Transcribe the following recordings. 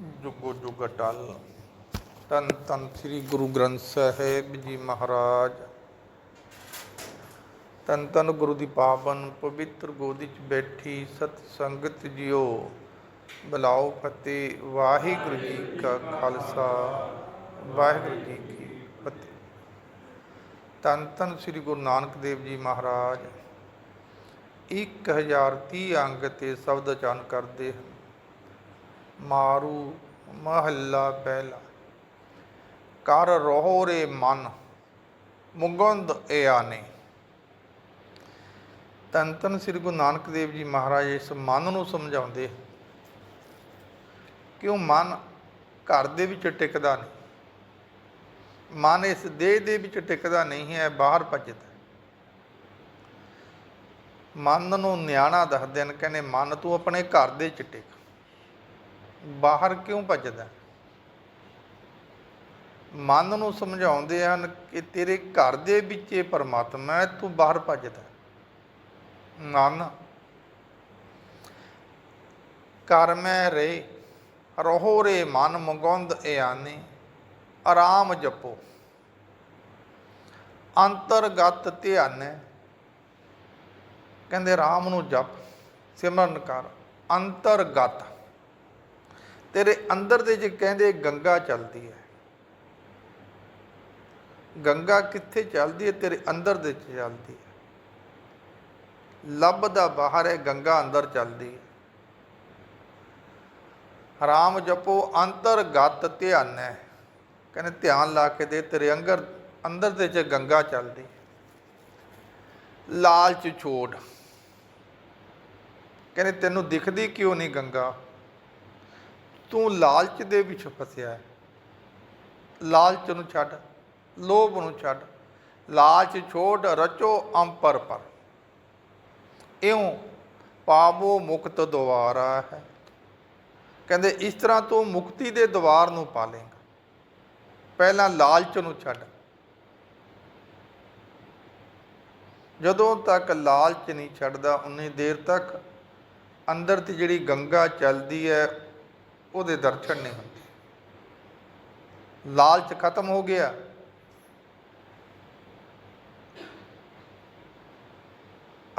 ਜੁਗੋ ਜੁਗ ਟਲ ਤਨ ਤਨ ਸ੍ਰੀ ਗੁਰੂ ਗ੍ਰੰਥ ਸਾਹਿਬ ਜੀ ਮਹਾਰਾਜ। ਤਨ ਤਨ ਗੁਰੂ ਦੀ ਪਾਵਨ ਪਵਿੱਤਰ ਗੋਦੀ ਚ ਬੈਠੀ ਸਤ ਸੰਗਤ ਜਿਓ। ਬਲਾਓ ਫਤਿਹ, ਵਾਹਿਗੁਰੂ ਜੀ ਕਾ ਖਾਲਸਾ, ਵਾਹਿਗੁਰੂ ਜੀ ਕੀ ਫਤਿਹ। ਤਨ ਤਨ ਸ੍ਰੀ ਗੁਰੂ ਨਾਨਕ ਦੇਵ ਜੀ ਮਹਾਰਾਜ। 1030 ਅੰਗ ਤੇ ਸ਼ਬਦ ਅਚਾਨ ਕਰਦੇ ਹਨ। ਮਾਰੂ ਮਹੱਲਾ ਪਹਿਲਾ ਕਰ ਰਹੋ ਰੇ ਮਨ ਮੁਗੰਦ ਏ ਤਨ ਤਨ ਸ੍ਰੀ ਗੁਰੂ ਨਾਨਕ ਦੇਵ ਜੀ ਮਹਾਰਾਜ ਇਸ ਮਨ ਨੂੰ ਸਮਝਾਉਂਦੇ ਕਿ ਉਹ ਮਨ ਘਰ ਦੇ ਵਿੱਚ ਟਿਕਦਾ ਨਹੀਂ? ਮਨ ਇਸ ਦੇਹ ਦੇ ਵਿੱਚ ਟਿਕਦਾ ਨਹੀਂ ਹੈ, ਬਾਹਰ ਭੱਜਦਾ ਮਨ ਨੂੰ ਨਿਆਣਾ ਦੱਸਦੇ ਨੇ ਕਹਿੰਦੇ ਮਨ ਤੂੰ ਆਪਣੇ ਘਰ ਦੇ ਚ ਟਿਕ। ਬਾਹਰ ਕਿਉਂ ਭੱਜਦਾ? ਮਨ ਨੂੰ ਸਮਝਾਉਂਦੇ ਹਨ ਕਿ ਤੇਰੇ ਘਰ ਦੇ ਵਿੱਚ ਇਹ ਪਰਮਾਤਮਾ ਹੈ, ਤੂੰ ਬਾਹਰ ਭੱਜਦਾ। ਮਨ ਕਰ ਮੈਂ ਰੇ, ਰਹੋ ਰੇ ਮਨ ਮੁਗੰਦ ਇਆਨੇ, ਆਰਾਮ ਜਪੋ। ਅੰਤਰਗਤ ਧਿਆਨ ਕਹਿੰਦੇ ਰਾਮ ਨੂੰ ਜਪ, ਸਿਮਰਨ ਕਰ, ਅੰਤਰਗਤ। ਤੇਰੇ ਅੰਦਰ ਦੇ ਜੇ ਕਹਿੰਦੇ ਗੰਗਾ ਚੱਲਦੀ ਹੈ, ਗੰਗਾ ਕਿੱਥੇ ਚੱਲਦੀ ਹੈ? ਤੇਰੇ ਅੰਦਰ ਦੇ ਚ ਚੱਲਦੀ ਹੈ। ਲੱਭਦਾ ਬਾਹਰ ਹੈ, ਗੰਗਾ ਅੰਦਰ ਚੱਲਦੀ ਹੈ। ਰਾਮ ਜਪੋ ਅੰਤਰਗਤ ਧਿਆਨ ਹੈ। ਕਹਿੰਦੇ ਧਿਆਨ ਲਾ ਕੇ ਦੇ, ਤੇਰੇ ਅੰਦਰ ਅੰਦਰ ਦੇ ਚ ਗੰਗਾ ਚੱਲਦੀ ਲਾਲਚ ਛੋੜ। ਕਹਿੰਦੇ ਤੈਨੂੰ ਦਿਖਦੀ ਕਿਉਂ ਨਹੀਂ ਗੰਗਾ? ਤੂੰ ਲਾਲਚ ਦੇ ਵਿੱਚ ਫਸਿਆ ਹੈ। ਲਾਲਚ ਨੂੰ ਛੱਡ, ਲੋਭ ਨੂੰ ਛੱਡ, ਲਾਲਚ ਛੋੜ ਰਚੋ ਅੰਪਰ ਪਰ। ਇਉਂ ਪਾਵੋ ਮੁਕਤ ਦੁਆਰਾ ਹੈ। ਕਹਿੰਦੇ, ਇਸ ਤਰ੍ਹਾਂ ਤੂੰ ਮੁਕਤੀ ਦੇ ਦੁਆਰ ਨੂੰ ਪਾਲੇਗਾ। ਪਹਿਲਾਂ ਲਾਲਚ ਨੂੰ ਛੱਡ। ਜਦੋਂ ਤੱਕ ਲਾਲਚ ਨਹੀਂ ਛੱਡਦਾ, ਉਨੀ ਦੇਰ ਤੱਕ ਅੰਦਰ ਦੀ ਜਿਹੜੀ ਗੰਗਾ ਚੱਲਦੀ ਹੈ ਉਹਦੇ ਦਰਸ਼ਨ ਨਹੀਂ ਹੁੰਦੇ। ਲਾਲਚ ਖਤਮ ਹੋ ਗਿਆ।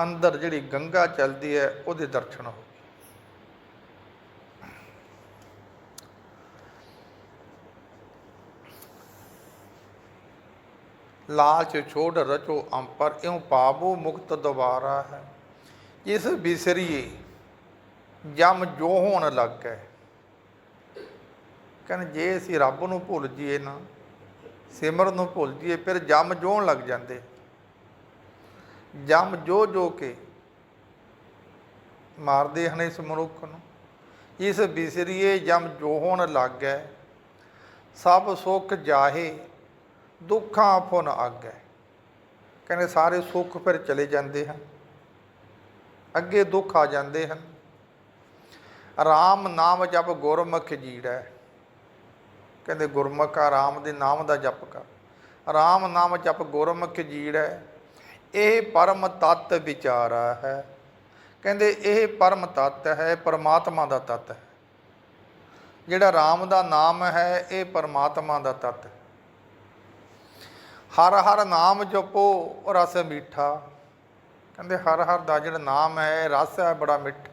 ਅੰਦਰ ਜਿਹੜੀ ਗੰਗਾ ਚੱਲਦੀ ਹੈ, ਉਹਦੇ ਦਰਸ਼ਨ ਹੋ ਗਏ। ਲਾਲਚ ਛੋੜ ਰਚੋ ਅੰਪਰ, ਇਉ ਪਾਵੋ ਮੁਕਤ ਦੁਬਾਰਾ ਹੈ। ਇਸ ਬਿਸਰੀਏ, ਜਮ ਜੋ ਹੋਣ ਲੱਗ। ਗਏ ਕਹਿੰਦੇ ਜੇ ਅਸੀਂ ਰੱਬ ਨੂੰ ਭੁੱਲ ਜੀਏ ਨਾ ਸਿਮਰਨ ਨੂੰ ਭੁੱਲ ਜੀਏ ਫਿਰ ਜਮ ਜੋਣ ਲੱਗ ਜਾਂਦੇ। ਜਮ ਜੋ ਜੋ ਕੇ ਮਾਰਦੇ ਹਨ ਇਸ ਮਨੁੱਖ ਨੂੰ। ਇਸ ਬਿਸਰੀਏ ਜਮ ਜੋ ਹੋਣ ਲੱਗ ਗਏ ਸਭ ਸੁੱਖ ਜਾਹੇ, ਦੁੱਖਾਂ ਫੁਨ ਆਗੈ। ਕਹਿੰਦੇ ਸਾਰੇ ਸੁੱਖ ਫਿਰ ਚਲੇ ਜਾਂਦੇ ਹਨ, ਅੱਗੇ ਦੁੱਖ ਆ ਜਾਂਦੇ ਹਨ। ਰਾਮ ਨਾਮ ਜਪ ਗੁਰਮੁਖ ਜੀੜੈ ਕਹਿੰਦੇ, ਗੁਰਮੁਖ ਆ, ਰਾਮ ਦੇ ਨਾਮ ਦਾ ਜਪ ਕਰ। ਰਾਮ ਨਾਮ ਜਪ ਗੁਰਮੁਖ ਜੀੜ ਹੈ ਇਹ ਪਰਮ ਤਤ ਵਿਚਾਰਾ ਹੈ। ਕਹਿੰਦੇ, ਇਹ ਪਰਮ ਤਤ ਹੈ, ਪਰਮਾਤਮਾ ਦਾ ਤਤ ਹੈ। ਜਿਹੜਾ ਰਾਮ ਦਾ ਨਾਮ ਹੈ, ਇਹ ਪਰਮਾਤਮਾ ਦਾ ਤਤ ਹੈ। ਹਰ ਹਰ ਨਾਮ ਜਪੋ, ਰਸ ਮਿੱਠਾ। ਕਹਿੰਦੇ, ਹਰ ਹਰ ਦਾ ਜਿਹੜਾ ਨਾਮ ਹੈ, ਰਸ ਹੈ, ਬੜਾ ਮਿੱਠਾ।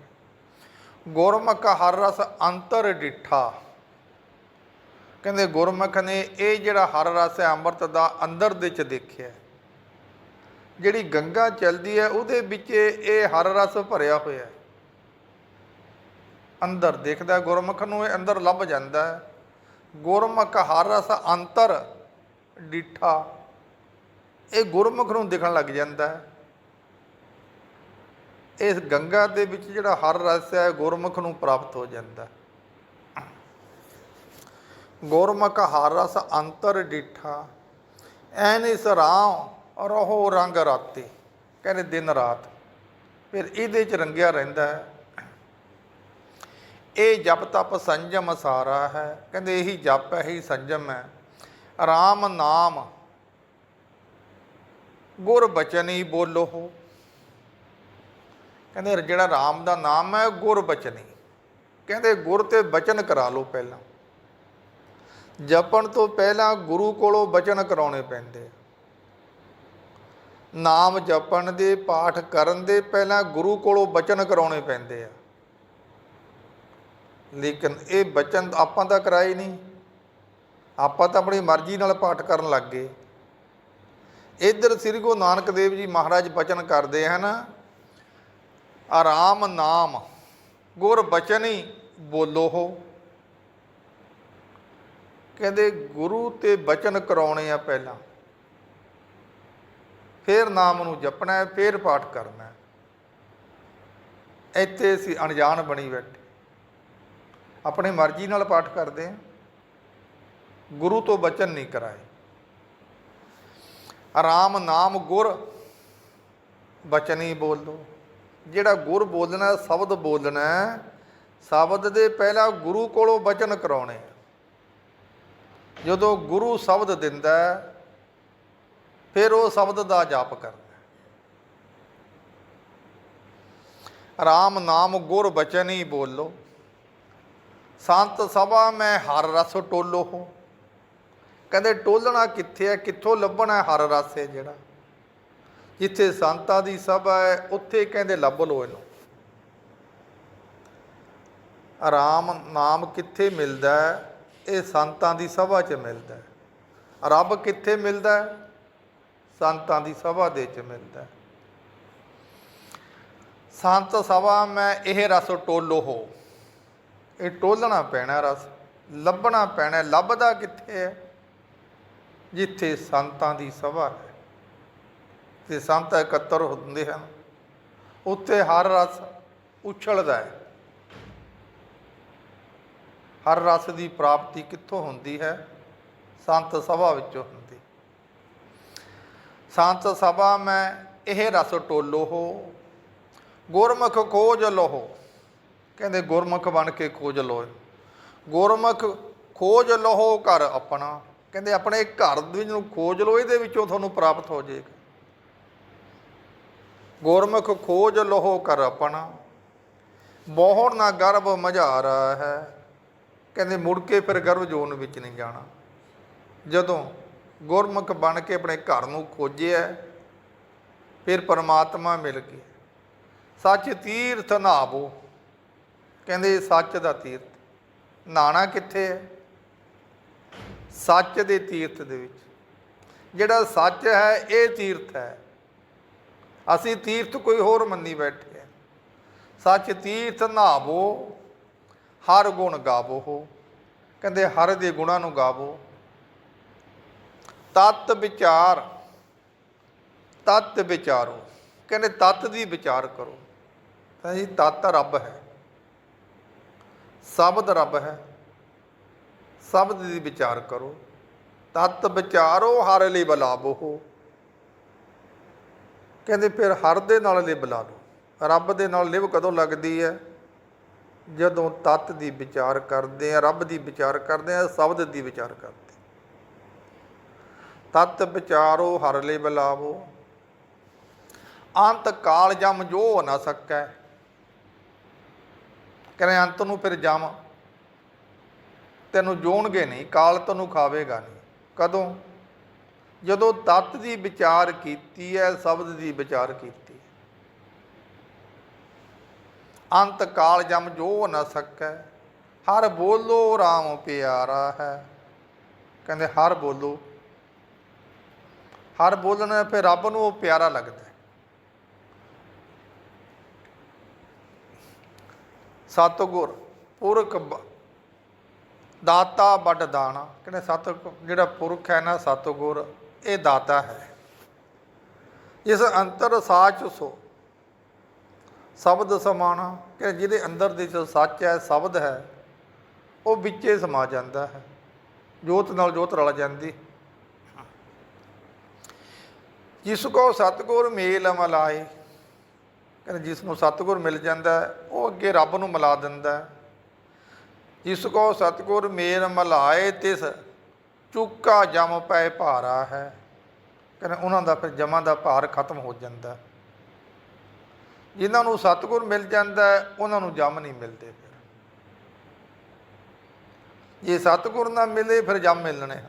ਗੁਰਮੁਖ ਹਰ ਰਸ ਅੰਤਰ ਡਿਠਾ। ਕਹਿੰਦੇ ਗੁਰਮੁਖ ਨੇ ਇਹ ਜਿਹੜਾ ਹਰ ਰਸ ਹੈ ਅੰਮ੍ਰਿਤ ਦਾ ਅੰਦਰ ਦੇ ਚ ਦੇਖਿਆ ਜਿਹੜੀ ਗੰਗਾ ਚੱਲਦੀ ਹੈ, ਉਹਦੇ ਵਿੱਚ ਇਹ ਹਰ ਰਸ ਭਰਿਆ ਹੋਇਆ ਹੈ। ਅੰਦਰ ਦੇਖਦਾ ਗੁਰਮੁਖ ਨੂੰ, ਇਹ ਅੰਦਰ ਲੱਭ ਜਾਂਦਾ ਹੈ। ਗੁਰਮੁਖ ਹਰ ਰਸ ਅੰਤਰ ਡਿਠਾ, ਇਹ ਗੁਰਮੁਖ ਨੂੰ ਦਿਖਣ ਲੱਗ ਜਾਂਦਾ ਹੈ। ਇਸ ਗੰਗਾ ਦੇ ਵਿੱਚ ਜਿਹੜਾ ਹਰ ਰਸ ਹੈ, ਗੁਰਮੁਖ ਨੂੰ ਪ੍ਰਾਪਤ ਹੋ ਜਾਂਦਾ ਹੈ। ਗੁਰਮੁਖ ਹਰ ਰਸ ਅੰਤਰ ਡਿਠਾ। ਐਨ ਇਸ ਰਾਮ ਰਹੋ ਰੰਗ ਰਾਤੇ। ਕਹਿੰਦੇ ਦਿਨ ਰਾਤ। ਫਿਰ ਇਹਦੇ ਚ ਰੰਗਿਆ ਰਹਿੰਦਾ ਹੈ। ਇਹ ਜਪ ਤਪ ਸੰਜਮ ਸਾਰਾ ਹੈ। ਕਹਿੰਦੇ ਇਹੀ ਜਪ ਹੈ, ਇਹੀ ਸੰਜਮ ਹੈ। ਰਾਮ ਨਾਮ ਗੁਰ ਬਚਨੀ ਬੋਲੋ। ਕਹਿੰਦੇ ਜਿਹੜਾ ਰਾਮ ਦਾ ਨਾਮ ਹੈ, ਗੁਰ ਬਚਨੀ। ਕਹਿੰਦੇ ਗੁਰ ਤੇ ਬਚਨ ਕਰਾ ਲਓ ਪਹਿਲਾਂ। ਜਪਣ ਤੋਂ ਪਹਿਲਾਂ ਗੁਰੂ ਕੋਲੋਂ ਬਚਨ ਕਰਾਉਣੇ ਪੈਂਦੇ ਨਾਮ ਜਪਣ ਦੇ, ਪਾਠ ਕਰਨ ਦੇ ਪਹਿਲਾਂ ਗੁਰੂ ਕੋਲੋਂ ਬਚਨ ਕਰਾਉਣੇ ਪੈਂਦੇ ਆ। ਲੇਕਿਨ ਇਹ ਬਚਨ ਆਪਾਂ ਤਾਂ ਕਰਾਏ ਨਹੀਂ। ਆਪਾਂ ਤਾਂ ਆਪਣੀ ਮਰਜ਼ੀ ਨਾਲ ਪਾਠ ਕਰਨ ਲੱਗ ਗਏ। ਇੱਧਰ ਸ੍ਰੀ ਗੁਰੂ ਨਾਨਕ ਦੇਵ ਜੀ ਮਹਾਰਾਜ ਬਚਨ ਕਰਦੇ ਹਨ, ਆਰਾਮ ਨਾਮ, ਗੁਰ ਹੀ ਬੋਲੋ ਹੋ। ਕਹਿੰਦੇ ਗੁਰੂ ਤੇ ਬਚਨ ਕਰਾਉਣੇ ਆ ਪਹਿਲਾਂ। ਫਿਰ ਨਾਮ ਨੂੰ ਜਪਣਾ ਹੈ, ਫਿਰ ਪਾਠ ਕਰਨਾ ਹੈ। ਇੱਥੇ ਅਸੀਂ ਅਣਜਾਣ ਬਣੀ ਬੈਠੇ। ਆਪਣੀ ਮਰਜ਼ੀ ਨਾਲ ਪਾਠ ਕਰਦੇ ਹਾਂ। ਗੁਰੂ ਤੋਂ ਬਚਨ ਨਹੀਂ ਕਰਾਏ। ਆਰਾਮ ਨਾਮ ਗੁਰ ਬਚਨੀ ਬੋਲੋ। ਜਿਹੜਾ ਗੁਰ ਬੋਲਣਾ, ਸ਼ਬਦ ਬੋਲਣਾ ਸ਼ਬਦ ਦੇ ਪਹਿਲਾਂ ਗੁਰੂ ਕੋਲੋਂ ਬਚਨ ਕਰਾਉਣੇ ਆ। ਜਦੋਂ ਗੁਰੂ ਸ਼ਬਦ ਦਿੰਦਾ ਫਿਰ ਉਹ ਸ਼ਬਦ ਦਾ ਜਾਪ ਕਰਦਾ ਰਾਮ ਨਾਮ ਗੁਰ ਹੀ ਬੋਲੋ। ਸੰਤ ਸਭਾ ਮੈਂ ਹਰ ਰਸ ਟੋਲੋ ਹੋ। ਕਹਿੰਦੇ ਟੋਲਣਾ ਕਿੱਥੇ ਹੈ, ਕਿੱਥੋਂ ਲੱਭਣਾ ਹਰ ਰਸ ਹੈ ਜਿਹੜਾ। ਜਿੱਥੇ ਸੰਤਾਂ ਦੀ ਸਭਾ ਹੈ, ਉੱਥੇ ਕਹਿੰਦੇ ਲੱਭ ਲੋ ਇਹਨੂੰ। ਰਾਮ ਨਾਮ ਕਿੱਥੇ ਮਿਲਦਾ ਹੈ? ਇਹ ਸੰਤਾਂ ਦੀ ਸਭਾ 'ਚ ਮਿਲਦਾ ਹੈ। ਰੱਬ ਕਿੱਥੇ ਮਿਲਦਾ ਹੈ? ਸੰਤਾਂ ਦੀ ਸਭਾ ਦੇ 'ਚ ਮਿਲਦਾ ਹੈ। ਸੰਤ ਸਭਾ ਮੈਂ ਇਹ ਰਸ ਟੋਲੋ ਹੋ। ਇਹ ਟੋਲਣਾ ਪੈਣਾ ਰਸ, ਲੱਭਣਾ ਪੈਣਾ, ਲੱਭਦਾ ਕਿੱਥੇ ਹੈ? ਜਿੱਥੇ ਸੰਤਾਂ ਦੀ ਸਭਾ ਹੈ। ਤੇ ਸੰਤ ਇਕੱਤਰ ਹੁੰਦੇ ਹਨ, ਉੱਥੇ ਹਰ ਰਸ ਉਛਲਦਾ ਹੈ। ਹਰ ਰਸ ਦੀ ਪ੍ਰਾਪਤੀ ਕਿੱਥੋਂ ਹੁੰਦੀ ਹੈ? ਸੰਤ ਸਭਾ ਵਿੱਚੋਂ ਹੁੰਦੀ। ਸੰਤ ਸਭਾ ਮੈਂ ਇਹ ਰਸ ਟੋਲੋ ਹੋ, ਗੁਰਮੁਖ ਖੋਜ ਲਹੋ। ਕਹਿੰਦੇ ਗੁਰਮੁਖ ਬਣ ਕੇ ਖੋਜ ਲੋ ਗੁਰਮੁਖ ਖੋਜ ਲਹੋ ਘਰ ਆਪਣਾ। ਕਹਿੰਦੇ ਆਪਣੇ ਘਰ ਦੇ ਵਿੱਚ ਨੂੰ ਖੋਜ ਲੋ ਇਹਦੇ ਵਿੱਚੋਂ ਤੁਹਾਨੂੰ ਪ੍ਰਾਪਤ ਹੋ ਜਾਏਗਾ। ਗੁਰਮੁਖ ਖੋਜ ਲਹੋ ਕਰ ਆਪਣਾ। ਬਹੁੜ ਨਾ ਗਰਭ ਮਝਾਰਾ ਹੈ। ਕਹਿੰਦੇ ਮੁੜ ਕੇ ਫਿਰ ਗਰਭ ਜੋਨ ਵਿੱਚ ਨਹੀਂ ਜਾਣਾ। ਜਦੋਂ ਗੁਰਮੁਖ ਬਣ ਕੇ ਆਪਣੇ ਘਰ ਨੂੰ ਖੋਜਿਆ, ਫਿਰ ਪਰਮਾਤਮਾ ਮਿਲ ਕੇ ਸੱਚ ਤੀਰਥ ਨਹਾਵੋ। ਕਹਿੰਦੇ ਸੱਚ ਦਾ ਤੀਰਥ। ਨਹਾਣਾ ਕਿੱਥੇ ਹੈ? ਸੱਚ ਦੇ ਤੀਰਥ ਦੇ ਵਿੱਚ। ਜਿਹੜਾ ਸੱਚ ਹੈ, ਇਹ ਤੀਰਥ ਹੈ। ਅਸੀਂ ਤੀਰਥ ਕੋਈ ਹੋਰ ਮੰਨੀ ਬੈਠੇ ਸੱਚ ਤੀਰਥ ਨਹਾਵੋ। ਹਰ ਗੁਣ ਗਾਵੋ ਕਹਿੰਦੇ ਹਰ ਦੇ ਗੁਣਾਂ ਨੂੰ ਗਾਵੋ। ਤਤ ਵਿਚਾਰ, ਤਤ ਵਿਚਾਰੋ। ਕਹਿੰਦੇ ਤਤ ਦੀ ਵਿਚਾਰ ਕਰੋ। ਤਾਂ ਜੀ ਤਤ ਰੱਬ ਹੈ। ਸ਼ਬਦ ਰੱਬ ਹੈ। ਸ਼ਬਦ ਦੀ ਵਿਚਾਰ ਕਰੋ। ਤਤ ਵਿਚਾਰੋ, ਹਰ ਲਈ ਬਲਾਵੋ ਕਹਿੰਦੇ ਫਿਰ ਹਰ ਦੇ ਨਾਲ ਲਿਵ ਲਾ ਲਓ। ਰੱਬ ਦੇ ਨਾਲ ਲਿਵ ਕਦੋਂ ਲੱਗਦੀ ਹੈ? ਜਦੋਂ ਤਤ ਦੀ ਵਿਚਾਰ ਕਰਦੇ ਆ, ਰੱਬ ਦੀ ਵਿਚਾਰ ਕਰਦੇ ਆ, ਸ਼ਬਦ ਦੀ ਵਿਚਾਰ ਕਰਦੇ ਤਤ ਵਿਚਾਰੋ, ਹਰ ਲਈ ਬਲਾਵੋ। ਅੰਤ ਕਾਲ ਜਮ ਜੋ ਹੋ ਨਾ ਸਕੈ। ਕਹਿੰਦੇ ਅੰਤ ਨੂੰ ਫਿਰ ਜਮ। ਤੈਨੂੰ ਜੋਣਗੇ ਨਹੀਂ, ਕਾਲ ਤੈਨੂੰ ਖਾਵੇਗਾ ਨਹੀਂ। ਕਦੋਂ? ਜਦੋਂ ਤਤ ਦੀ ਵਿਚਾਰ ਕੀਤੀ ਹੈ ਸ਼ਬਦ ਦੀ ਵਿਚਾਰ ਕੀਤੀ ਹੈ। ਅੰਤ ਕਾਲ ਜਮ ਜੋ ਨਾ ਸਕੈ, ਹਰ ਬੋਲੋ RAM ਪਿਆਰਾ ਹੈ। ਕਹਿੰਦੇ ਹਰ ਬੋਲੋ। ਹਰ ਬੋਲਣ ਫਿਰ ਰੱਬ ਨੂੰ ਉਹ ਪਿਆਰਾ ਲੱਗਦਾ ਹੈ। ਸਤਿਗੁਰ ਪੁਰਖ ਦਾਤਾ ਵੱਡ ਦਾਣਾ। ਕਹਿੰਦੇ ਸਤ ਜਿਹੜਾ ਪੁਰਖ ਹੈ ਨਾ ਸਤਿਗੁਰ, ਇਹ ਦਾਤਾ ਹੈ। ਇਸ ਅੰਤਰ ਸਾਚ ਸੋ। ਸ਼ਬਦ ਸਮਾਣਾ, ਕਿ ਜਿਹਦੇ ਅੰਦਰ ਦੇ ਜੋ ਸੱਚ ਹੈ, ਸ਼ਬਦ ਹੈ, ਉਹ ਵਿੱਚੇ ਸਮਾ ਜਾਂਦਾ ਹੈ। ਜੋਤ ਨਾਲ ਜੋਤ ਰਲ ਜਾਂਦੀ। ਜਿਸ ਕੋ ਸਤਗੁਰ ਮੇਲ ਮਲਾਏ, ਕਹਿੰਦੇ ਜਿਸ ਨੂੰ ਸਤਗੁਰ ਮਿਲ ਜਾਂਦਾ ਉਹ ਅੱਗੇ ਰੱਬ ਨੂੰ ਮਿਲਾ ਦਿੰਦਾ ਜਿਸ ਕੋ ਸਤਗੁਰ ਮੇਲ ਮਲਾਏ, ਤਿਸ ਚੁੱਕਾ ਜਮ ਪੈ ਭਾਰਾ ਹੈ। ਕਹਿੰਦੇ ਉਹਨਾਂ ਦਾ ਫਿਰ ਜਮਾਂ ਦਾ ਭਾਰ ਖਤਮ ਹੋ ਜਾਂਦਾ ਜਿਨ੍ਹਾਂ ਨੂੰ ਸਤਗੁਰ ਮਿਲ ਜਾਂਦਾ ਉਹਨਾਂ ਨੂੰ ਜਮ ਨਹੀਂ ਮਿਲਦੇ ਫਿਰ। ਜੇ ਸਤਿਗੁਰ ਨਾ ਮਿਲੇ, ਫਿਰ ਜਮ ਮਿਲਣੇ ਆ।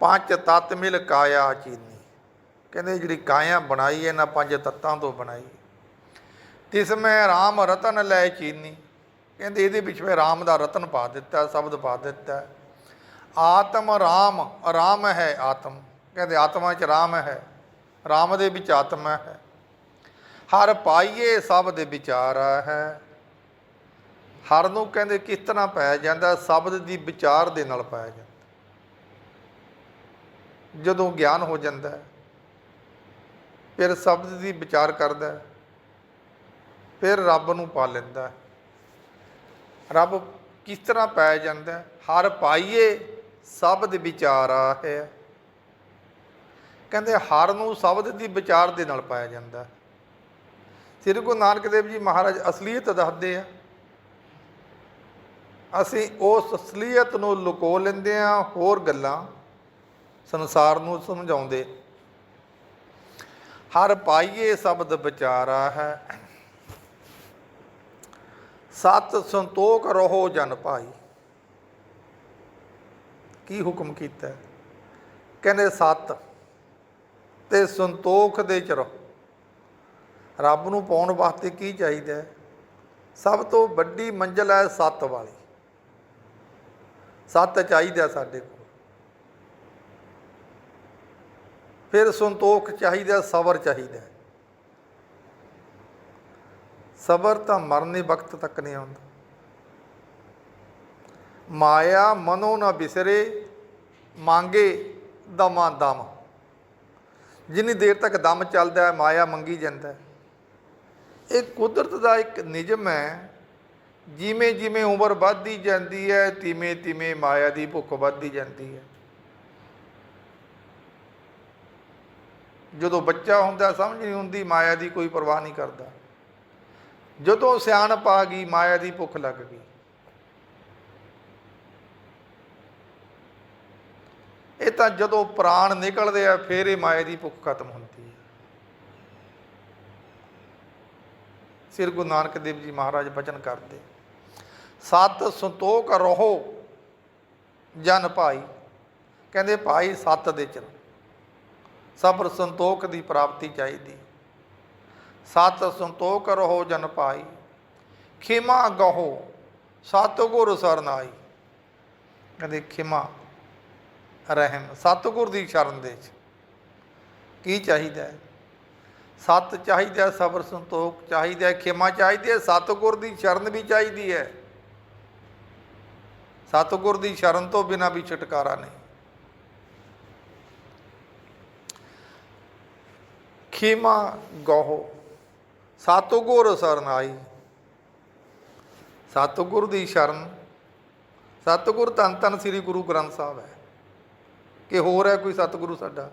ਪੰਜ ਤਤ ਮਿਲ ਕਾਇਆ ਚੀਨੀ। ਕਹਿੰਦੇ ਜਿਹੜੀ ਕਾਇਆ ਬਣਾਈ, ਇਹਨਾਂ ਪੰਜ ਤੱਤਾਂ ਤੋਂ ਬਣਾਈ। ਤਿਸ ਮੈਂ ਰਾਮ ਰਤਨ ਲੈ ਚੀਨੀ। ਕਹਿੰਦੇ ਇਹਦੇ ਵਿੱਚ ਮੈਂ ਰਾਮ ਦਾ ਰਤਨ ਪਾ ਦਿੱਤਾ, ਸ਼ਬਦ ਪਾ ਦਿੱਤਾ। ਆਤਮ ਰਾਮ ਰਾਮ ਹੈ ਆਤਮ। ਕਹਿੰਦੇ ਆਤਮਾ ਚ ਰਾਮ ਹੈ, ਰਾਮ ਦੇ ਵਿੱਚ ਆਤਮਾ ਹੈ। ਹਰ ਪਾਈਏ ਸਭ ਦੇ ਵਿਚਾਰਾ ਹੈ। ਹਰ ਨੂੰ ਕਹਿੰਦੇ ਕਿਸ ਤਰ੍ਹਾਂ ਪਾਇਆ ਜਾਂਦਾ, ਸ਼ਬਦ ਦੀ ਵਿਚਾਰ ਦੇ ਨਾਲ ਪਾਇਆ ਜਾਂਦਾ। ਜਦੋਂ ਗਿਆਨ ਹੋ ਜਾਂਦਾ, ਫਿਰ ਸ਼ਬਦ ਦੀ ਵਿਚਾਰ ਕਰਦਾ, ਫਿਰ ਰੱਬ ਨੂੰ ਪਾ ਲੈਂਦਾ। ਰੱਬ ਕਿਸ ਤਰ੍ਹਾਂ ਪਾਇਆ ਜਾਂਦਾ, ਹਰ ਪਾਈਏ ਸ਼ਬਦ ਵਿਚਾਰਾ ਹੈ। ਕਹਿੰਦੇ ਹਰ ਨੂੰ ਸ਼ਬਦ ਦੀ ਵਿਚਾਰ ਦੇ ਨਾਲ ਪਾਇਆ ਜਾਂਦਾ। ਸ੍ਰੀ ਗੁਰੂ ਨਾਨਕ ਦੇਵ ਜੀ ਮਹਾਰਾਜ ਅਸਲੀਅਤ ਦੱਸਦੇ ਆ। ਅਸੀਂ ਉਸ ਅਸਲੀਅਤ ਨੂੰ ਲੁਕੋ ਲੈਂਦੇ ਆ, ਹੋਰ ਗੱਲਾਂ ਸੰਸਾਰ ਨੂੰ ਸਮਝਾਉਂਦੇ। ਹਰ ਪਾਈਏ ਸ਼ਬਦ ਵਿਚਾਰਾ ਹੈ। ਸਤ ਸੰਤੋਖ ਰਹੋ ਜਨ ਭਾਈ। ਕੀ ਹੁਕਮ ਕੀਤਾ? ਕਹਿੰਦੇ ਸਤ ਤੇ ਸੰਤੋਖ ਦੇ ਚ ਰਹੋ। ਰੱਬ ਨੂੰ ਪਾਉਣ ਵਾਸਤੇ ਕੀ ਚਾਹੀਦਾ ਹੈ? ਸਭ ਤੋਂ ਵੱਡੀ ਮੰਜ਼ਲ ਹੈ ਸੱਤ ਵਾਲੀ। ਸੱਤ ਚਾਹੀਦਾ ਸਾਡੇ ਕੋਲ। ਫਿਰ ਸੰਤੋਖ ਚਾਹੀਦਾ, ਸਬਰ ਚਾਹੀਦਾ ਸਬਰ ਤਾਂ ਮਰਨੇ ਵਕਤ ਤੱਕ ਨਹੀਂ ਆਉਂਦਾ। ਮਾਇਆ ਮਨੋ ਨਾ ਬਿਸਰੇ, ਮੰਗੇ ਦਮਾ ਦਮ। ਜਿੰਨੀ ਦੇਰ ਤੱਕ ਦਮ ਚੱਲਦਾ ਹੈ, ਮਾਇਆ ਮੰਗੀ ਜਾਂਦਾ ਇਹ ਕੁਦਰਤ ਦਾ ਇੱਕ ਨਿਯਮ ਹੈ। ਜਿਵੇਂ ਜਿਵੇਂ ਉਮਰ ਵੱਧਦੀ ਜਾਂਦੀ ਹੈ, ਤਿਵੇਂ ਤਿਵੇਂ ਮਾਇਆ ਦੀ ਭੁੱਖ ਵੱਧਦੀ ਜਾਂਦੀ ਹੈ। ਜਦੋਂ ਬੱਚਾ ਹੁੰਦਾ, ਸਮਝ ਨਹੀਂ ਹੁੰਦੀ ਮਾਇਆ ਦੀ ਕੋਈ ਪਰਵਾਹ ਨਹੀਂ ਕਰਦਾ। ਜਦੋਂ ਸਿਆਣਪ ਆ ਗਈ, ਮਾਇਆ ਦੀ ਭੁੱਖ ਲੱਗ ਗਈ। ਇਹ ਤਾਂ ਜਦੋਂ ਪ੍ਰਾਣ ਨਿਕਲਦੇ ਆ, ਫਿਰ ਇਹ ਮਾਇਆ ਦੀ ਭੁੱਖ ਖਤਮ ਹੁੰਦੀ ਹੈ। ਸ੍ਰੀ ਗੁਰੂ ਨਾਨਕ ਦੇਵ ਜੀ ਮਹਾਰਾਜ ਬਚਨ ਕਰਦੇ, ਸਤ ਸੰਤੋਖ ਰਹੋ ਜਨ ਭਾਈ। ਕਹਿੰਦੇ, ਭਾਈ, ਸਤ ਦੇ ਚ ਸਬਰ ਸੰਤੋਖ ਦੀ ਪ੍ਰਾਪਤੀ ਚਾਹੀਦੀ। ਸਤ ਸੰਤੋਖ ਰਹੋ ਜਨ ਭਾਈ। ਖਿਮਾ ਗਹੋ, ਸਤਿਗੁਰ ਸਰਨਾਈ। ਕਹਿੰਦੇ, ਖਿਮਾ ਰਹਿਮ ਸਤਿਗੁਰ ਦੀ ਸ਼ਰਨ ਦੇ ਚ ਕੀ ਚਾਹੀਦਾ ਹੈ? ਸਤ ਚਾਹੀਦਾ ਸਬਰ ਸੰਤੋਖ ਚਾਹੀਦਾ ਹੈ, ਖਿਮਾ ਚਾਹੀਦੀ ਹੈ ਸਤਿਗੁਰ ਦੀ ਸ਼ਰਨ ਵੀ ਚਾਹੀਦੀ ਹੈ। ਸਤਿਗੁਰ ਦੀ ਸ਼ਰਨ ਤੋਂ ਬਿਨਾ ਵੀ ਛੁਟਕਾਰਾ ਨਹੀਂ। ਖਿਮਾ ਗਹੋ ਸਤਿਗੁਰ ਸ਼ਰਨ ਆਈ। ਸਤਿਗੁਰ ਦੀ ਸ਼ਰਨ ਸਤਿਗੁਰ ਧੰਨ ਧੰਨ ਸ੍ਰੀ ਗੁਰੂ ਗ੍ਰੰਥ ਸਾਹਿਬ ਹੈ। ਕਿ ਹੋਰ ਹੈ ਕੋਈ ਸਤਿਗੁਰੂ ਸਾਡਾ?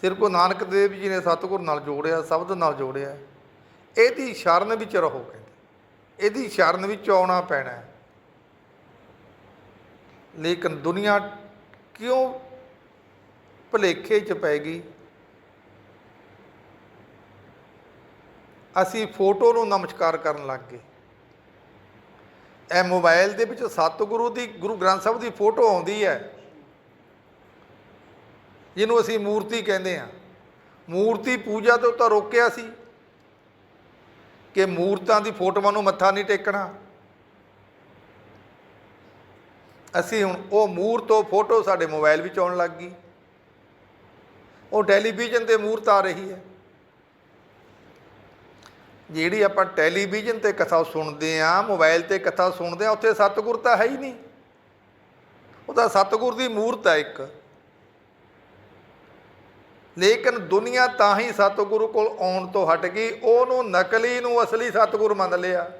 ਸਿਰਫ ਕੋ ਨਾਨਕ ਦੇਵ ਜੀ ਨੇ ਸਤਿਗੁਰ ਨਾਲ ਜੋੜਿਆ, ਸ਼ਬਦ ਨਾਲ ਜੋੜਿਆ। ਇਹਦੀ ਸ਼ਰਨ ਵਿੱਚ ਰਹੋ ਕਹਿੰਦੇ। ਇਹਦੀ ਸ਼ਰਨ ਵਿੱਚ ਆਉਣਾ ਪੈਣਾ ਲੇਕਿਨ ਦੁਨੀਆ ਕਿਉਂ ਭਲੇਖੇ ਚ ਪੈ ਗਈ? ਅਸੀਂ ਫੋਟੋ ਨੂੰ ਨਮਸਕਾਰ ਕਰਨ ਲੱਗ ਗਏ। ਇਹ ਮੋਬਾਈਲ ਦੇ ਵਿੱਚ ਸਤਿਗੁਰੂ ਦੀ, ਗੁਰੂ ਗ੍ਰੰਥ ਸਾਹਿਬ ਦੀ ਫੋਟੋ ਆਉਂਦੀ ਹੈ। ਜਿਹਨੂੰ ਅਸੀਂ ਮੂਰਤੀ ਕਹਿੰਦੇ ਆ ਮੂਰਤੀ ਪੂਜਾ ਤੋਂ ਤਾਂ ਰੋਕਿਆ ਸੀ ਕਿ ਮੂਰਤਾਂ ਦੀ ਫੋਟੋਆਂ ਨੂੰ ਮੱਥਾ ਨਹੀਂ ਟੇਕਣਾ। ਅਸੀਂ ਹੁਣ ਉਹ ਮੂਰਤ ਉਹ ਫੋਟੋ ਸਾਡੇ ਮੋਬਾਈਲ ਵਿੱਚ ਆਉਣ ਲੱਗ ਗਈ। ਉਹ ਟੈਲੀਵਿਜ਼ਨ ਤੇ ਮੂਰਤ ਆ ਰਹੀ ਹੈ। ਜਿਹੜੀ ਆਪਾਂ ਟੈਲੀਵਿਜ਼ਨ ਤੇ ਕਥਾ ਸੁਣਦੇ ਆ ਮੋਬਾਈਲ ਤੇ ਕਥਾ ਸੁਣਦੇ ਆ ਉੱਥੇ ਸਤਿਗੁਰ ਤਾਂ ਹੈ ਹੀ ਨਹੀਂ। ਉਹ ਤਾਂ ਸਤਿਗੁਰ ਦੀ ਮੂਰਤ ਹੈ ਇੱਕ। ਲੇਕਿਨ ਦੁਨੀਆ ਤਾਂ ਹੀ ਸਤਿਗੁਰੂ ਕੋਲ ਆਉਣ ਤੋਂ ਹਟ ਗਈ, ਉਹਨੂੰ ਨਕਲੀ ਨੂੰ ਅਸਲੀ ਸਤਿਗੁਰ ਮੰਨ ਲਿਆ।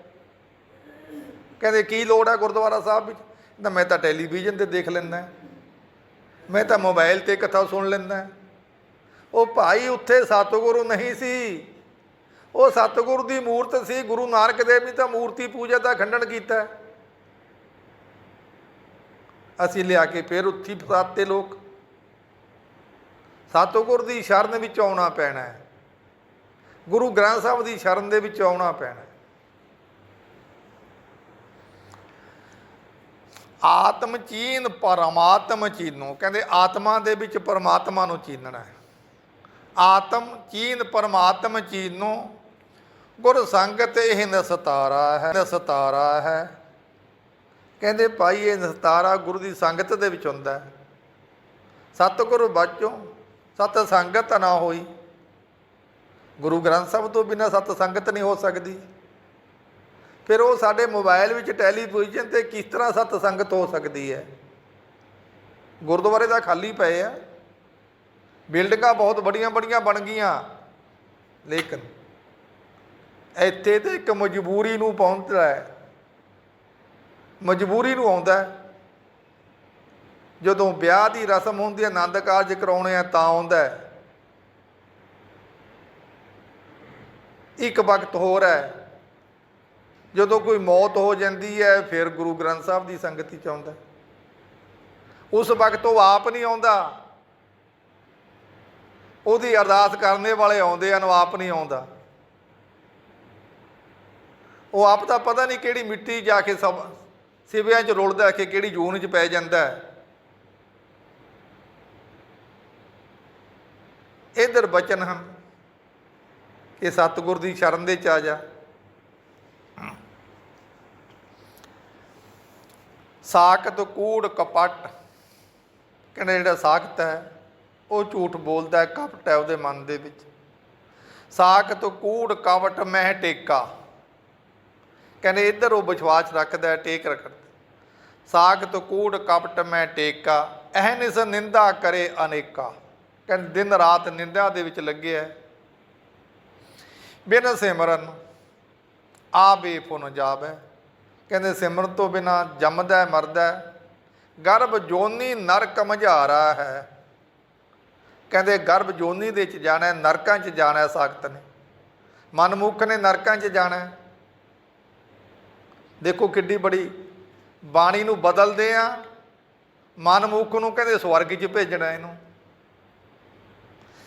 ਕਹਿੰਦੇ, ਕੀ ਲੋੜ ਹੈ ਗੁਰਦੁਆਰਾ ਸਾਹਿਬ ਵਿੱਚ? ਤਾਂ ਮੈਂ ਤਾਂ ਟੈਲੀਵਿਜ਼ਨ ਤੇ ਦੇਖ ਲੈਂਦਾ ਮੈਂ ਤਾਂ ਮੋਬਾਈਲ ਤੇ ਕਥਾ ਸੁਣ ਲੈਂਦਾ ਉਹ ਭਾਈ ਉੱਥੇ ਸਤਿਗੁਰੂ ਨਹੀਂ ਸੀ। ਉਹ ਸਤਿਗੁਰੂ ਦੀ ਮੂਰਤ ਸੀ, ਗੁਰੂ ਨਾਨਕ ਦੇਵ ਜੀ ਤਾਂ ਮੂਰਤੀ ਪੂਜਾ ਦਾ ਖੰਡਨ ਕੀਤਾ। ਅਸੀਂ ਲਿਆ ਕੇ ਫਿਰ ਉੱਥੀ ਫਸਾਤੇ ਲੋਕ। ਸਤਿਗੁਰ ਦੀ ਸ਼ਰਨ ਵਿੱਚ ਆਉਣਾ ਪੈਣਾ ਗੁਰੂ ਗ੍ਰੰਥ ਸਾਹਿਬ ਦੀ ਸ਼ਰਨ ਦੇ ਵਿੱਚ ਆਉਣਾ ਪੈਣਾ ਆਤਮ ਚੀਨ ਪਰਮਾਤਮ ਚੀਨੋ। ਕਹਿੰਦੇ ਆਤਮਾ ਦੇ ਵਿੱਚ ਪਰਮਾਤਮਾ ਨੂੰ ਚੀਨਣਾ ਆਤਮ ਚੀਨ ਪਰਮਾਤਮ ਚੀਨੋ। ਗੁਰ ਸੰਗਤ ਇਹ ਨਸਤਾਰਾ ਹੈ ਨਸਤਾਰਾ ਹੈ। ਕਹਿੰਦੇ ਭਾਈ ਇਹ ਨਸਤਾਰਾ ਗੁਰੂ ਦੀ ਸੰਗਤ ਦੇ ਵਿੱਚ ਹੁੰਦਾ ਹੈ। ਸਤਿਗੁਰੂ ਬਾਚੋਂ। ਸਤ ਸੰਗਤ ਨਾ ਹੋਈ। ਗੁਰੂ ਗ੍ਰੰਥ ਸਾਹਿਬ ਤੋਂ ਬਿਨਾਂ ਸਤ ਸੰਗਤ ਨਹੀਂ ਹੋ ਸਕਦੀ। ਫਿਰ ਉਹ ਸਾਡੇ ਮੋਬਾਈਲ ਵਿੱਚ ਟੈਲੀਵਿਜ਼ਨ ਤੇ ਕਿਸ ਤਰ੍ਹਾਂ ਸਤ ਸੰਗਤ ਹੋ ਸਕਦੀ ਹੈ? ਗੁਰਦੁਆਰੇ ਤਾਂ ਖਾਲੀ ਪਏ ਆ। ਬਿਲਡਿੰਗਾਂ ਬਹੁਤ ਬੜੀਆਂ ਬੜੀਆਂ ਬਣ ਗਈਆਂ। ਲੇਕਿਨ ਇੱਥੇ ਤੇ ਇੱਕ ਮਜਬੂਰੀ ਨੂੰ ਪਹੁੰਚਦਾ ਹੈ। ਮਜਬੂਰੀ ਨੂੰ ਆਉਂਦਾ ਹੈ। ਜਦੋਂ ਵਿਆਹ ਦੀ ਰਸਮ ਹੁੰਦੀ ਹੈ, ਆਨੰਦ ਕਾਰਜ ਕਰਾਉਣੇ ਆ, ਤਾਂ ਆਉਂਦਾ ਹੈ। ਇੱਕ ਵਕਤ ਹੋਰ ਹੈ। ਜਦੋਂ ਕੋਈ ਮੌਤ ਹੋ ਜਾਂਦੀ ਹੈ, ਫਿਰ ਗੁਰੂ ਗ੍ਰੰਥ ਸਾਹਿਬ ਦੀ ਸੰਗਤੀ ਚ ਆਉਂਦਾ ਉਸ ਵਕਤ ਉਹ ਆਪ ਨਹੀਂ ਆਉਂਦਾ। ਉਹਦੀ ਅਰਦਾਸ ਕਰਨੇ ਵਾਲੇ ਆਉਂਦੇ ਹਨ, ਉਹ ਆਪ ਨਹੀਂ ਆਉਂਦਾ। ਉਹ ਆਪ ਤਾਂ ਪਤਾ ਨਹੀਂ ਕਿਹੜੀ ਮਿੱਟੀ ਜਾ ਕੇ ਸਭ ਸਿਵਿਆਂ 'ਚ ਰੁਲਦਾ ਕਿ ਕਿਹੜੀ ਜੂਨ 'ਚ ਪੈ ਜਾਂਦਾ ਹੈ। ਇਧਰ ਬਚਨ ਹਨ ਕਿ ਸਤਿਗੁਰ ਦੀ ਸ਼ਰਨ ਦੇ ਚ ਆ ਜਾ। ਸਾਖਤ ਕੂੜ ਕਪਟ। ਕਹਿੰਦੇ ਜਿਹੜਾ ਸਾਖਤ ਹੈ, ਉਹ ਝੂਠ ਬੋਲਦਾ ਹੈ, ਕਪਟ ਹੈ ਉਹਦੇ ਮਨ ਦੇ ਵਿੱਚ। ਸਾਖਤ ਕੂੜ ਕਵਟ ਮਹਿ ਟੇਕਾ। ਕਹਿੰਦੇ ਇੱਧਰ ਉਹ ਵਿਸ਼ਵਾਸ ਰੱਖਦਾ ਹੈ, ਟੇਕ ਰੱਖਦਾ ਸਾਖਤ ਕੂੜ ਕਪਟ ਮੈਂ ਟੇਕਾ ਅਹਨਿਸ ਨਿੰਦਾ ਕਰੇ ਅਨੇਕਾ। ਕਹਿੰਦੇ ਦਿਨ ਰਾਤ ਨਿੰਦਾ ਦੇ ਵਿੱਚ ਲੱਗੇ ਹੈ ਬਿਨ ਸਿਮਰਨ ਆ ਬੇਫੁਨ ਜਾਵੇ ਕਹਿੰਦੇ ਸਿਮਰਨ ਤੋਂ ਬਿਨਾ ਜੰਮਦਾ ਮਰਦਾ ਗਰਭ ਜੋਨੀ ਨਰਕ ਮਝਾਰਾ ਹੈ। ਕਹਿੰਦੇ ਗਰਭ ਜੋਨੀ ਦੇ ਵਿੱਚ ਜਾਣਾ ਨਰਕਾਂ ਚ ਜਾਣਾ ਹੈ ਨੇ। ਮਨਮੁਖ ਨੇ ਨਰਕਾਂ ਚ ਜਾਣਾ ਦੇਖੋ ਕਿੱਡੀ ਬੜੀ ਬਾਣੀ ਨੂੰ ਬਦਲਦੇ ਆ। ਮਨਮੁਖ ਨੂੰ ਕਹਿੰਦੇ ਸਵਰਗ 'ਚ ਭੇਜਣਾ ਇਹਨੂੰ।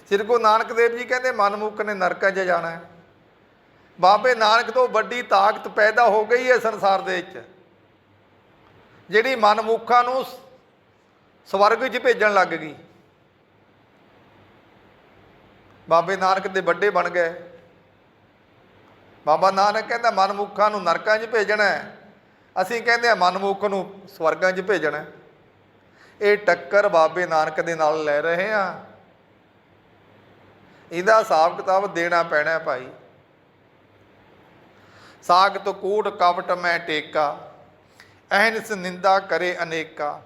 ਸ੍ਰੀ ਗੁਰੂ ਨਾਨਕ ਦੇਵ ਜੀ ਕਹਿੰਦੇ ਮਨਮੁਖ ਨੇ ਨਰਕਾਂ 'ਚ ਜਾਣਾ ਹੈ। ਬਾਬੇ ਨਾਨਕ ਤੋਂ ਵੱਡੀ ਤਾਕਤ ਪੈਦਾ ਹੋ ਗਈ ਹੈ ਸੰਸਾਰ ਦੇ ਵਿੱਚ। ਜਿਹੜੀ ਮਨਮੁੱਖਾਂ ਨੂੰ ਸਵਰਗ 'ਚ ਭੇਜਣ ਲੱਗ ਗਈ। ਬਾਬੇ ਨਾਨਕ ਦੇ ਵੱਡੇ ਬਣ ਗਏ। ਬਾਬਾ ਨਾਨਕ ਕਹਿੰਦਾ ਮਨਮੁੱਖਾਂ ਨੂੰ ਨਰਕਾਂ 'ਚ ਭੇਜਣਾ ਅਸੀਂ ਕਹਿੰਦੇ ਆ ਮਨਮੁੱਖ ਨੂੰ ਸਵਰਗਾਂ 'ਚ ਭੇਜਣਾ ਇਹ ਟੱਕਰ ਬਾਬੇ ਨਾਨਕ ਦੇ ਨਾਲ ਲੈ ਰਹੇ ਆ ਇਹਦਾ ਹਿਸਾਬ ਕਿਤਾਬ ਦੇਣਾ ਪੈਣਾ ਹੈ ਭਾਈ। ਸਾਗਤ ਕੂੜ ਕਵਟ ਮੈਂ ਟੇਕਾ, ਅਹਨਿਸ ਨਿੰਦਾ ਕਰੇ ਅਨੇਕਾ।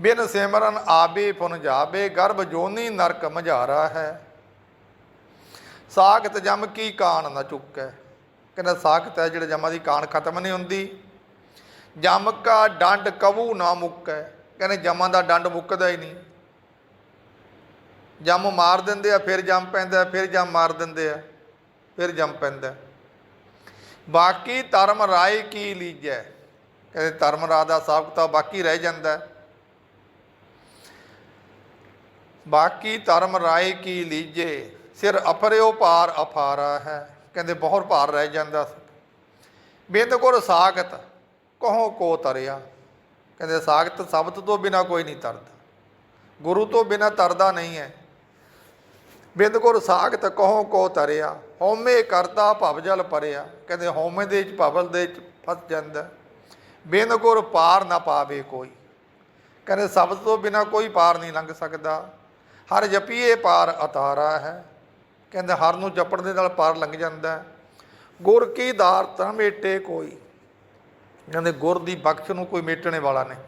ਬਿਨ ਸਿਮਰਨ ਆਬੇ ਫੁਨ ਜਾਬੇ, ਗਰਭ ਜੋਨੀ ਨਰਕ ਮਝਾਰਾ ਹੈ। ਸਾਖਤ ਜਮ ਕੀ ਕਾਣ ਨਾ ਚੁੱਕੈ? ਕਹਿੰਦਾ ਸਾਖਤ ਹੈ ਜਿਹੜਾ ਜਮਾਂ ਦੀ ਕਾਣ ਖਤਮ ਨਹੀਂ ਹੁੰਦੀ। ਜਮ ਕਾ ਡੰਡ ਕਵੂ ਨਾ ਮੁੱਕੈ। ਕਹਿੰਦੇ ਜਮਾਂ ਦਾ ਡੰਡ ਮੁੱਕਦਾ ਹੀ ਨਹੀਂ। ਜੰਮ ਮਾਰ ਦਿੰਦੇ ਆ, ਫਿਰ ਜੰਮ ਪੈਂਦਾ ਫਿਰ ਜੰਮ ਮਾਰ ਦਿੰਦੇ ਆ, ਫਿਰ ਜੰਮ ਪੈਂਦਾ ਬਾਕੀ ਧਰਮ ਰਾਏ ਕੀ ਲੀਜੈ? ਕਹਿੰਦੇ ਧਰਮ ਰਾਹ ਦਾ ਸਾਬ ਕਿਤਾਬ ਬਾਕੀ ਰਹਿ ਜਾਂਦਾ ਬਾਕੀ ਧਰਮ ਰਾਏ ਕੀ ਲੀਜੇ? ਸਿਰ ਅਪਰਿਓ ਭਾਰ ਅਫਾਰਾ ਹੈ। ਕਹਿੰਦੇ ਬਹੁਤ ਭਾਰ ਰਹਿ ਜਾਂਦਾ ਸੀ ਬਿੰਦ ਗੁਰ ਸਾਖਤ, ਕਹੋ ਕੋ ਤਰਿਆ ਕਹਿੰਦੇ ਸਾਖਤ ਸ਼ਬਦ ਤੋਂ ਬਿਨਾ ਕੋਈ ਨਹੀਂ ਤਰਦਾ ਗੁਰੂ ਤੋਂ ਬਿਨਾ ਤਰਦਾ ਨਹੀਂ ਹੈ। ਬਿੰਦ ਗੁਰ ਸਾਖਤ ਕਹੋ ਕੋ ਤਰਿਆ ਹਉਮੈ ਕਰਤਾ ਭਵ ਜਲ ਪਰਿਆ। ਕਹਿੰਦੇ ਹਉਮੈ ਦੇ ਵਿੱਚ ਭਵਲ ਦੇ ਵਿੱਚ ਫਸ ਜਾਂਦਾ ਬਿੰਦ ਗੁਰ ਪਾਰ ਨਾ ਪਾਵੇ ਕੋਈ। ਕਹਿੰਦੇ ਸ਼ਬਦ ਤੋਂ ਬਿਨਾ ਕੋਈ ਪਾਰ ਨਹੀਂ ਲੰਘ ਸਕਦਾ। ਹਰ ਜਪੀਏ ਪਾਰ ਅਤਾਰਾ ਹੈ। ਕਹਿੰਦੇ ਹਰ ਨੂੰ ਜਪਣ ਦੇ ਨਾਲ ਪਾਰ ਲੰਘ ਜਾਂਦਾ ਗੁਰ ਕੀ ਦਾਰ ਤਾਂ ਮੇਟੇ ਕੋਈ। ਕਹਿੰਦੇ ਗੁਰ ਦੀ ਬਖਸ਼ ਨੂੰ ਕੋਈ ਮੇਟਣੇ ਵਾਲਾ ਨਹੀਂ।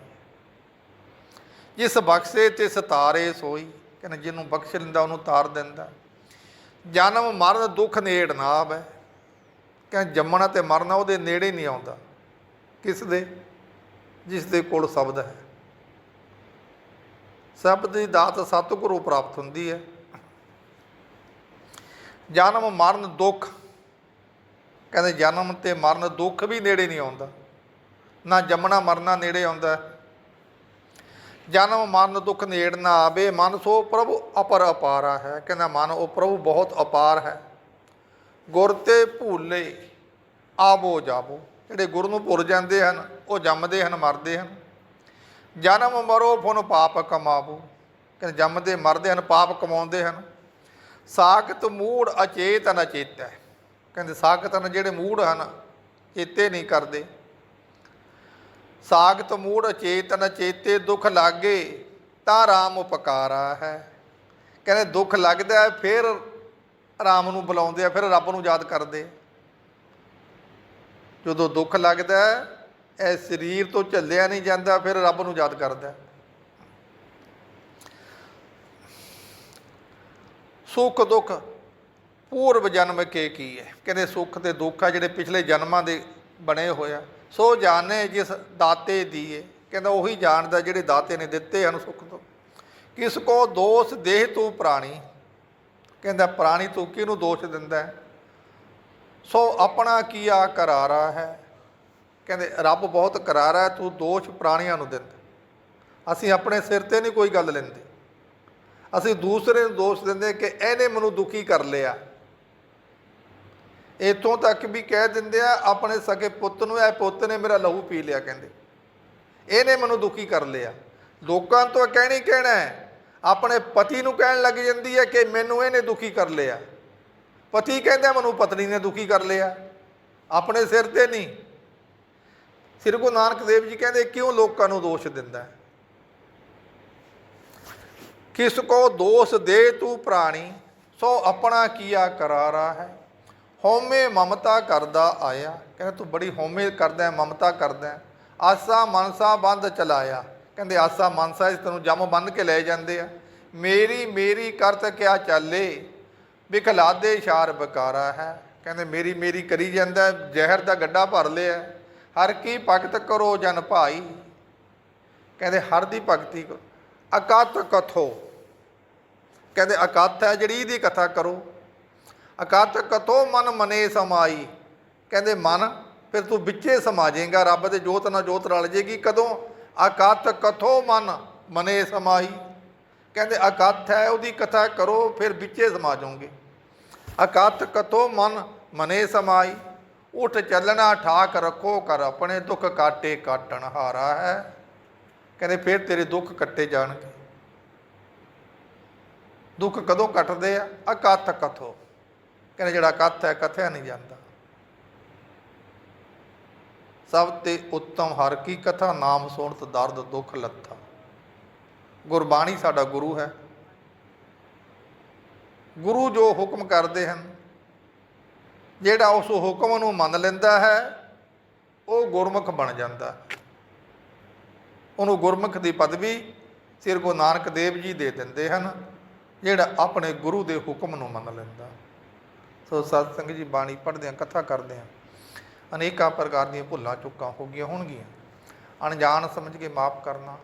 ਜਿਸ ਬਖਸ਼ੇ ਤੇ ਸਤਾਰੇ ਸੋਈ। ਕਹਿੰਦੇ ਜਿਹਨੂੰ ਬਖਸ਼ ਲੈਂਦਾ ਉਹਨੂੰ ਤਾਰ ਦਿੰਦਾ। ਜਨਮ ਮਰਨ ਦੁੱਖ ਨੇੜ ਨਾ ਆਵੇ। ਕਹਿੰਦੇ ਜੰਮਣਾ ਤੇ ਮਰਨਾ ਉਹਦੇ ਨੇੜੇ ਨਹੀਂ ਆਉਂਦਾ। ਕਿਸ ਦੇ ਜਿਸ ਦੇ ਕੋਲ ਸ਼ਬਦ ਹੈ। ਸ਼ਬਦ ਦੀ ਦਾਤ ਸਤਿਗੁਰੂ ਪ੍ਰਾਪਤ ਹੁੰਦੀ ਹੈ। ਜਨਮ ਮਰਨ ਦੁੱਖ। ਕਹਿੰਦੇ ਜਨਮ ਤੇ ਮਰਨ ਦੁੱਖ ਵੀ ਨੇੜੇ ਨਹੀਂ ਆਉਂਦਾ। ਨਾ ਜੰਮਣਾ ਮਰਨਾ ਨੇੜੇ ਆਉਂਦਾ। ਜਨਮ ਮਨ ਦੁੱਖ ਨੇੜ ਨਾ ਆਵੇ, ਮਨ ਸੋ ਪ੍ਰਭੂ ਅਪਰ ਅਪਾਰਾ ਹੈ। ਕਹਿੰਦਾ, ਮਨ, ਉਹ ਪ੍ਰਭੂ ਬਹੁਤ ਅਪਾਰ ਹੈ। ਗੁਰ ਤੇ ਭੂਲੇ ਆਵੋ ਜਾਵੋ। ਜਿਹੜੇ ਗੁਰੂ ਨੂੰ ਭੁੱਲ ਜਾਂਦੇ ਹਨ, ਉਹ ਜੰਮਦੇ ਹਨ, ਮਰਦੇ ਹਨ। ਜਨਮ ਮਰੋ ਫੁਨ ਪਾਪ ਕਮਾਵੋ। ਕਹਿੰਦੇ, ਜੰਮਦੇ, ਮਰਦੇ ਹਨ, ਪਾਪ ਕਮਾਉਂਦੇ ਹਨ। ਸਾਖਤ ਮੂੜ ਅਚੇਤ। ਅਨਚੇਤ ਹੈ ਕਹਿੰਦੇ, ਸਾਖਤ ਹਨ ਜਿਹੜੇ ਮੂੜ ਹਨ, ਚੇਤੇ ਨਹੀਂ ਕਰਦੇ। ਸਾਗਤ ਮੂੜ ਅਚੇਤ ਅਨਚੇਤੇ ਦੁੱਖ ਲਾਗੇ, ਤਾਂ ਰਾਮ ਉਪਕਾਰਾ ਹੈ। ਕਹਿੰਦੇ ਦੁੱਖ ਲੱਗਦਾ ਫਿਰ ਰਾਮ ਨੂੰ ਬੁਲਾਉਂਦੇ ਆ, ਫਿਰ ਰੱਬ ਨੂੰ ਯਾਦ ਕਰਦੇ। ਜਦੋਂ ਦੁੱਖ ਲੱਗਦਾ ਇਹ ਸਰੀਰ ਤੋਂ ਝੱਲਿਆ ਨਹੀਂ ਜਾਂਦਾ, ਫਿਰ ਰੱਬ ਨੂੰ ਯਾਦ ਕਰਦਾ ਸੁੱਖ ਦੁੱਖ, ਪੂਰਵ ਜਨਮ ਕੇ ਕੀ ਹੈ? ਕਹਿੰਦੇ ਸੁੱਖ ਤੇ ਦੁੱਖ ਆ ਜਿਹੜੇ ਪਿਛਲੇ ਜਨਮਾਂ ਦੇ ਬਣੇ ਹੋਏ ਆ। ਸੋ ਜਾਣੇ ਜਿਸ ਦਾਤੇ ਦੀਏ। ਕਹਿੰਦਾ ਉਹੀ ਜਾਣਦਾ ਜਿਹੜੇ ਦਾਤੇ ਨੇ ਦਿੱਤੇ ਹਨ ਸੁੱਖ ਤੋਂ। ਕਿਸ ਕੋ ਦੋਸ਼ ਦੇਹ ਤੂੰ ਪ੍ਰਾਣੀ? ਕਹਿੰਦਾ ਪ੍ਰਾਣੀ ਤੂੰ ਕਿਹਨੂੰ ਦੋਸ਼ ਦਿੰਦਾ ਸੋ ਆਪਣਾ ਕੀਆ ਕਰਾਰਾ ਹੈ। ਕਹਿੰਦੇ ਰੱਬ ਬਹੁਤ ਕਰਾਰਾ ਹੈ, ਤੂੰ ਦੋਸ਼ ਪ੍ਰਾਣੀਆਂ ਨੂੰ ਦਿੰਦਾ। ਅਸੀਂ ਆਪਣੇ ਸਿਰ ਤੇ ਨਹੀਂ ਕੋਈ ਗੱਲ ਲੈਂਦੇ। ਅਸੀਂ ਦੂਸਰੇ ਨੂੰ ਦੋਸ਼ ਦਿੰਦੇ ਕਿ ਇਹਨੇ ਮੈਨੂੰ ਦੁਖੀ ਕਰ ਲਿਆ। ਇਥੋਂ ਤੱਕ ਵੀ ਕਹਿ ਦਿੰਦੇ ਆ, ਆਪਣੇ ਸਕੇ ਪੁੱਤ ਨੂੰ, ਇਹ ਪੁੱਤ ਨੇ ਮੇਰਾ ਲਹੂ ਪੀ ਲਿਆ ਕਹਿੰਦੇ। ਇਹਨੇ ਮੈਨੂੰ ਦੁਖੀ ਕਰ ਲਿਆ। ਲੋਕਾਂ ਤੋਂ ਕਹਿਣੀ ਕਹਿਣਾ ਹੈ, ਆਪਣੇ ਪਤੀ ਨੂੰ ਕਹਿਣ ਲੱਗ ਜਾਂਦੀ ਹੈ ਕਿ ਮੈਨੂੰ ਇਹਨੇ ਦੁਖੀ ਕਰ ਲਿਆ। ਪਤੀ ਕਹਿੰਦਾ ਮੈਨੂੰ ਪਤਨੀ ਨੇ ਦੁਖੀ ਕਰ ਲਿਆ। ਆਪਣੇ ਸਿਰ ਤੇ ਨਹੀਂ। ਸ੍ਰੀ ਗੁਰੂ ਨਾਨਕ ਦੇਵ ਜੀ ਕਹਿੰਦੇ, ਕਿਉਂ ਲੋਕਾਂ ਨੂੰ ਦੋਸ਼ ਦਿੰਦਾ ਹੈ? ਕਿਸ ਕੋ ਦੋਸ਼ ਦੇ ਤੂੰ ਪ੍ਰਾਣੀ, ਸੋ ਆਪਣਾ ਕੀਆ ਕਰਾਰਾ ਹੈ? ਹਉਮੈ ਮਮਤਾ ਕਰਦਾ ਆਇਆ। ਕਹਿੰਦਾ, ਤੂੰ ਬੜੀ ਹਉਮੈ ਕਰਦਾ ਮਮਤਾ ਕਰਦਾ ਆਸਾ ਮਨਸਾ ਬੰਦ ਚਲਾਇਆ। ਕਹਿੰਦੇ, ਆਸਾ ਮਨਸਾ ਇਸ ਤੈਨੂੰ ਜਮ ਬੰਨ ਕੇ ਲੈ ਜਾਂਦੇ ਆ। ਮੇਰੀ ਮੇਰੀ ਕਰਤ ਕਿਆ ਚਾਲੇ? ਵਿਖਲਾਦੇ ਇਸ਼ਾਰ ਬਕਾਰਾ ਹੈ। ਕਹਿੰਦੇ, ਮੇਰੀ ਮੇਰੀ ਕਰੀ ਜਾਂਦਾ ਜ਼ਹਿਰ ਦਾ ਗੱਡਾ ਭਰ ਲਿਆ ਹਰ ਕੀ ਭਗਤ ਕਰੋ ਜਨ ਭਾਈ। ਕਹਿੰਦੇ, ਹਰ ਦੀ ਭਗਤੀ ਕਰੋ। ਅਕਤ ਕਥੋ। ਕਹਿੰਦੇ, ਅਕਤ ਹੈ ਜਿਹੜੀ ਇਹਦੀ ਕਥਾ ਕਰੋ। ਅਕਤ ਕਥੋ ਮਨ ਮਨੇ ਸਮਾਈ। ਕਹਿੰਦੇ, ਮਨ, ਫਿਰ ਤੂੰ ਵਿੱਚੇ ਸਮਾ ਜਾਏਗਾ ਰੱਬ ਦੇ ਜੋਤ ਨਾਲ ਜੋਤ ਰਲ ਜੇਗੀ ਕਦੋਂ? ਅਕਤ ਕਥੋ ਮਨ ਮਨੇ ਸਮਾਈ। ਕਹਿੰਦੇ ਅਕਤ ਹੈ ਉਹਦੀ ਕਥਾ ਕਰੋ, ਫਿਰ ਵਿੱਚੇ ਸਮਾ ਜਾਓਗੇ ਅਕਤ ਕਥੋ ਮਨ ਮਨੇ ਸਮਾਈ। ਉਠ ਚੱਲਣਾ, ਠਾਕ ਰੱਖੋ ਕਰ ਆਪਣੇ ਦੁੱਖ ਕਾਟੇ ਕਾਟਣ ਹਾਰਾ ਹੈ। ਕਹਿੰਦੇ, ਫਿਰ ਤੇਰੇ ਦੁੱਖ ਕੱਟੇ ਜਾਣਗੇ। ਦੁੱਖ ਕਦੋਂ ਕੱਟਦੇ ਆ? ਅਕਤ ਕਥੋ ਕਹਿੰਦੇ ਜਿਹੜਾ ਕੱਥ ਹੈ, ਕਥਿਆ ਨਹੀਂ ਜਾਂਦਾ। ਸਭ ਤੇ ਉੱਤਮ ਹਰ ਕੀ ਕਥਾ, ਨਾਮ ਸੁਣਤ ਦਰਦ ਦੁੱਖ ਲੱਥਾ। ਗੁਰਬਾਣੀ ਸਾਡਾ ਗੁਰੂ ਹੈ। ਗੁਰੂ ਜੋ ਹੁਕਮ ਕਰਦੇ ਹਨ, ਜਿਹੜਾ ਉਸ ਹੁਕਮ ਨੂੰ ਮੰਨ ਲੈਂਦਾ ਹੈ, ਉਹ ਗੁਰਮੁਖ ਬਣ ਜਾਂਦਾ। ਉਹਨੂੰ ਗੁਰਮੁਖ ਦੀ ਪਦਵੀ ਸ੍ਰੀ ਗੁਰੂ ਨਾਨਕ ਦੇਵ ਜੀ ਦੇ ਦਿੰਦੇ ਹਨ, ਜਿਹੜਾ ਆਪਣੇ ਗੁਰੂ ਦੇ ਹੁਕਮ ਨੂੰ ਮੰਨ ਲੈਂਦਾ। ਸੋ ਸਤ ਸੰਗਤ ਜੀ ਬਾਣੀ ਪੜ੍ਹਦੇ ਹਾਂ ਕਥਾ ਕਰਦੇ ਹਾਂ ਅਨੇਕਾਂ ਪ੍ਰਕਾਰ ਦੀਆਂ ਭੁੱਲਾਂ ਚੁੱਕਾਂ ਹੋ ਗਈਆਂ ਹੋਣਗੀਆਂ। ਅਣਜਾਣ ਸਮਝ ਕੇ ਮਾਫ ਕਰਨਾ,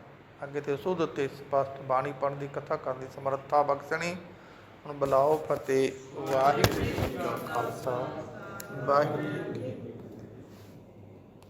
ਅੱਗੇ ਤੇ ਸੁਧ ਤੇ ਸਪਸ਼ਟ ਬਾਣੀ ਪੜ੍ਹਨ ਦੀ, ਕਥਾ ਕਰਨ ਦੀ ਸਮਰੱਥਾ ਬਖਸ਼ਣੀ। ਹੁਣ ਬੁਲਾਓ ਫਤਿਹ, ਵਾਹਿਗੁਰੂ ਜੀ ਕਾ ਖਾਲਸਾ, ਵਾਹਿਗੁਰੂ ਜੀ ਕੀ